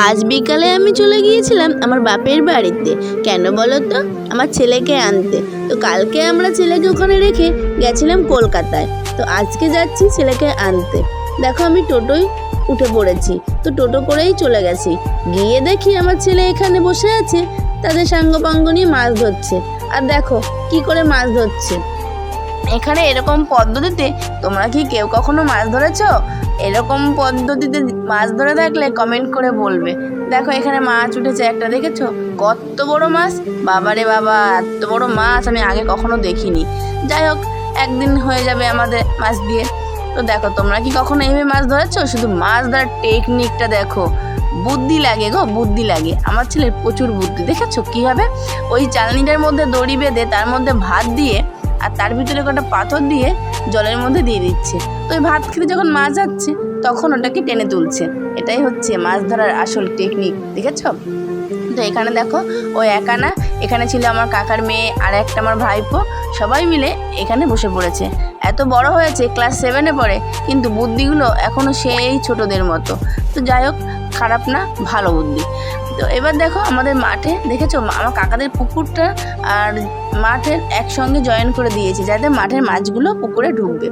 আজ বিকালে আমি চলে গিয়েছিলাম আমার বাপের বাড়িতে। কেন বলো তো আমার ছেলেকে আনতে। তো কালকে আমরা ছেলেকে ওখানে রেখে গেছিলাম কলকাতায়। তো আজকে যাচ্ছি ছেলেকে আনতে। দেখো আমি টোটোয় উঠে পড়েছি। তো টোটো করেই চলে গেছি। গিয়ে দেখি আমার ছেলে এখানে বসে আছে, তাদের সাঙ্গপাঙ্গ নিয়ে মাছ ধরছে। আর দেখো কি করে মাছ ধরছে। এখানে এরকম পদ্ধতিতে তোমরা কি কেউ কখনো মাছ ধরেছো? এরকম পদ্ধতিতে মাছ ধরে থাকলে কমেন্ট করে বলবে। দেখো এখানে মাছ উঠেছে, একটা দেখেছ? কত বড় মাছ? বাবারে বাবা, এত বড় মাছ আমি আগে কখনো দেখিনি। যাই হোক, একদিন হয়ে যাবে আমাদের মাছ দিয়ে। তো দেখো, তোমরা কি কখনো এইভাবে মাছ ধরেছো? শুধু মাছ ধরার টেকনিকটা দেখো। বুদ্ধি লাগে গো, বুদ্ধি লাগে। আমার ছেলের প্রচুর বুদ্ধি, দেখেছ? কীভাবে ওই চালনিটার মধ্যে দড়ি বেঁধে তার মধ্যে ভাত দিয়ে আর তার ভিতরে কটা পাথর দিয়ে জলের মধ্যে দিয়ে দিচ্ছে। তো ওই ভাত খেতে যখন মাছ যাচ্ছে, তখন ওটাকে টেনে তুলছে। এটাই হচ্ছে মাছ ধরার আসল টেকনিক দেখেছ? তো এখানে দেখো, ও একা না। এখানে ছিল আমার কাকার মেয়ে আর একটা আমার ভাইপো। সবাই মিলে এখানে বসে পড়েছে। এত বড় হয়েছে ক্লাস সেভেনে পড়ে, কিন্তু বুদ্ধিগুলো এখনও সেই ছোটদের মতো। তো যাই হোক, খারাপ না, ভালো বুদ্ধি। তো এবার দেখো, আমাদের মাঠে, দেখেছ? আমার কাকাদের পুকুরটা আর মাঠের একসঙ্গে জয়েন করে দিয়েছে, যাতে মাঠের মাছগুলো পুকুরে ঢুকবে।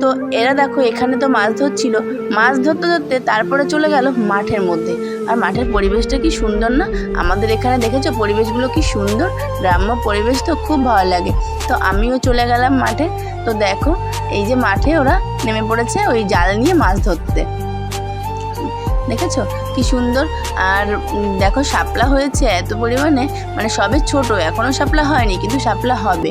তো এরা দেখো, এখানে তো মাছ ধরছিল। মাছ ধরতে ধরতে তারপরে চলে গেল মাঠের মধ্যে। আর মাঠের পরিবেশটা কি সুন্দর না? আমাদের এখানে দেখেছ পরিবেশগুলো কি সুন্দর? গ্রাম্য পরিবেশ তো খুব ভালো লাগে। তো আমিও চলে গেলাম মাঠে। তো দেখো, এই যে মাঠে ওরা নেমে পড়েছে, ওই জাল নিয়ে মাছ ধরতে। দেখেছ? কি সুন্দর। আর দেখো শাপলা হয়েছে এত পরিমাণে মানে সবে ছোট এখনও শাপলা হয়নি, কিন্তু শাপলা হবে।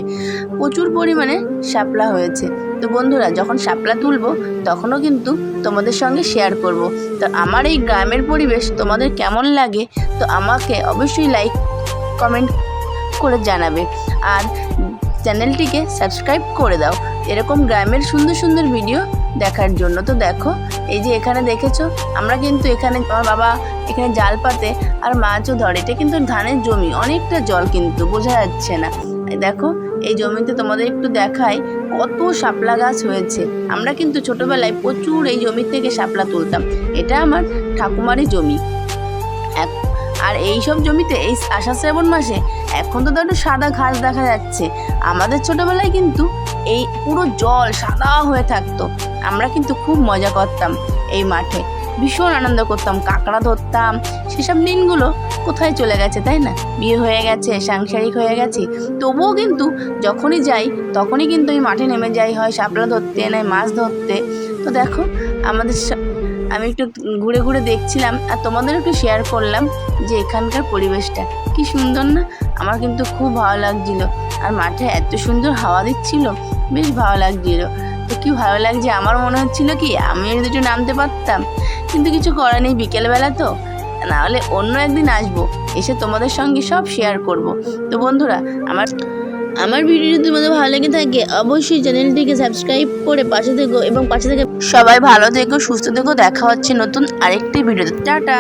প্রচুর পরিমাণে শাপলা হয়েছে। তো বন্ধুরা, যখন শাপলা তুলবো, তখনও কিন্তু তোমাদের সঙ্গে শেয়ার করব। তো আমার এই গ্রামের পরিবেশ তোমাদের কেমন লাগে, তো আমাকে অবশ্যই লাইক কমেন্ট করে জানাবে। আর চ্যানেলটিকে সাবস্ক্রাইব করে দাও। এরকম গ্রামের সুন্দর সুন্দর ভিডিও দেখার জন্য। তো দেখো, এই যে এখানে দেখেছ, আমরা কিন্তু এখানে আমার বাবা এখানে জাল পাতে আর মাছও ধরে। এটা কিন্তু ধানের জমি, অনেকটা জল কিন্তু, বোঝা যাচ্ছে না। দেখো, এই জমিতে তোমাদের একটু দেখাই কত শাপলা গাছ হয়েছে। আমরা কিন্তু ছোটবেলায় প্রচুর এই জমি থেকে শাপলা তুলতাম। এটা আমার ঠাকুমারই জমি। এক- আর এই সব জমিতে এই আষাঢ় শ্রাবণ মাসে এখন তো একটু সাদা ঘাস দেখা যাচ্ছে। আমাদের ছোটবেলায় কিন্তু এই পুরো জল সাদা হয়ে থাকতো। আমরা কিন্তু খুব মজা করতাম এই মাঠে। ভীষণ আনন্দ করতাম, কাঁকড়া ধরতাম, সেসব দিনগুলো কোথায় চলে গেছে, তাই না? বিয়ে হয়ে গেছে, সাংসারিক হয়ে গেছে। তবুও কিন্তু যখনই যাই, তখনই কিন্তু ওই মাঠে নেমে যাই হয়, শাপলা ধরতে নয় মাছ ধরতে। তো দেখো, আমাদের আমি একটু ঘুরে ঘুরে দেখছিলাম আর তোমাদের একটু শেয়ার করলাম যে এখানকার পরিবেশটা। কি সুন্দর না? আমার কিন্তু খুব ভালো লাগছিল। আর মাঠে এত সুন্দর হাওয়া দিচ্ছিল, বেশ ভালো লাগছিল। তো কি ভালো লাগছে, আমার মনে হচ্ছিল কি আমিও যদি একটু নামতে পারতাম। কিন্তু কিছু করার নেই বিকেলবেলা তো। নাহলে অন্য একদিন আসব, এসে তোমাদের সঙ্গে সব শেয়ার করব। তো বন্ধুরা, আমার আমার ভিডিও যদি তোমাদের ভালো লেগে থাকে, অবশ্যই চ্যানেলটিকে সাবস্ক্রাইব করে পাশে থেকো এবং পাশে থেকে সবাই ভালো থেকো, সুস্থ থেকো, দেখা হচ্ছে নতুন আরেকটি ভিডিওতে। টাটা!